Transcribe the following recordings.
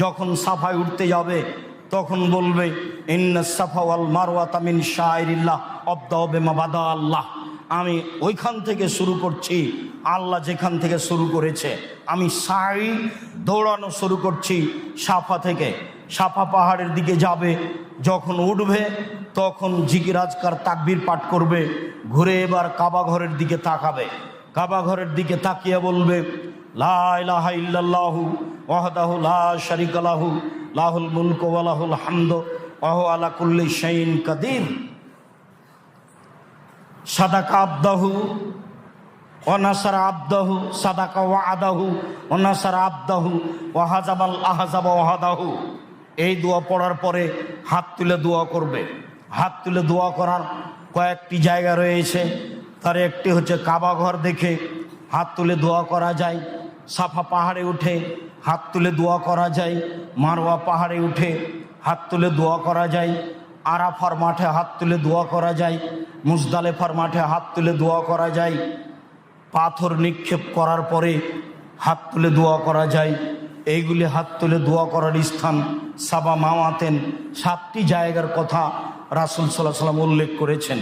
যখন সাফায় উঠতে যাবে, তখন বলবে আল্লাহ। আমি ওইখান থেকে শুরু করছি, আল্লাহ যেখান থেকে শুরু করেছে। আমি সাই দৌড়ানো শুরু করছি সাফা থেকে। সাফা পাহাড়ের দিকে যাবে, যখন উঠবে, তখন জিকিরাজকার তাকবির পাঠ করবে, ঘুরে এবার কাবা ঘরের দিকে তাকাবে। কাবা ঘরের দিকে তাকিয়ে বলবে, লা ইলাহা ইল্লাল্লাহু ওয়াহদাহু লা শারিকা লাহু, লাহুল মুলকু ওয়া লাহুল হামদু, ওয়া হুয়া আলা কুল্লি শাইইন কাদির। সাদাকা আব্দাহু অনাসার আব্দাহু, সাদাকা ওয়া আদাহু অনাসার আব্দাহু ওয়াহাজাবাল আহাজাবা ওয়াহাদাহু এই দোয়া পড়ার পরে হাত তুলে দোয়া করবে। হাত তুলে দোয়া করার কয়েকটি জায়গা রয়েছে। তার একটি হচ্ছে কাবা ঘর দেখে হাত তুলে দোয়া করা যায়। সাফা পাহাড়ে উঠে হাত তুলে দোয়া করা যায়, মারওয়া পাহাড়ে উঠে হাত তুলে দোয়া করা যায়, আরাফার মাঠে হাত তুলে দোয়া করা যায়, মুজদালেফার মাঠে হাত তুলে দোয়া করা যায়, পাথর নিক্ষেপ করার পরে হাত তুলে দোয়া করা যায়। এইগুলি হাত তুলে দোয়া করার স্থান সাবা মাওয়াতেন। সাতটি জায়গার কথা রাসুল সাল্লাহ সাল্লাম উল্লেখ করেছেন।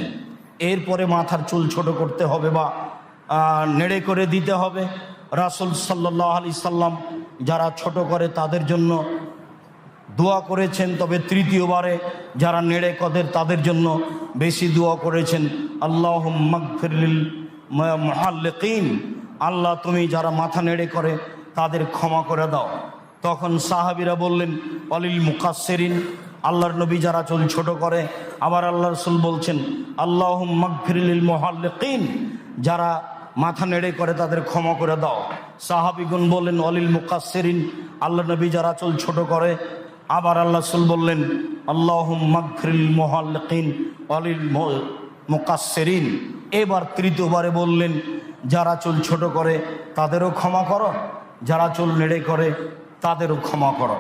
এরপরে মাথার চুল ছোট করতে হবে বা নেড়ে করে দিতে হবে। রাসুল সাল্লাহ আলি সাল্লাম যারা ছোট করে তাদের জন্য দোয়া করেছেন, তবে তৃতীয়বারে যারা নেড়ে কদের তাদের জন্য বেশি দোয়া করেছেন। আল্লাহ মগফিরলিল মহাল্লিকিন আল্লাহ তুমি যারা মাথা নেড়ে করে তাদের ক্ষমা করে দাও। তখন সাহাবিরা বললেন, অলিল মুকাসেরিন আল্লাহর নবী যারা চুল ছোট করে, আবার আল্লাহ রসুল বলছেন আল্লাহ মগফিরলিল মহাল্লিকিন যারা মাথা নেড়ে করে তাদের ক্ষমা করে দাও। সাহাবিগুন বললেন, অলিল মুকাসেরিন আল্লাহ নবী যারা চুল ছোট করে, আবার আল্লাহ রসুল বললেন আল্লাহ অলিল মুকাসেরিন এবার তৃতীয়বারে বললেন, যারা চুল ছোট করে, তাদেরও ক্ষমা করো, যারা চুল নেড়ে করে, তাদেরও ক্ষমা করো।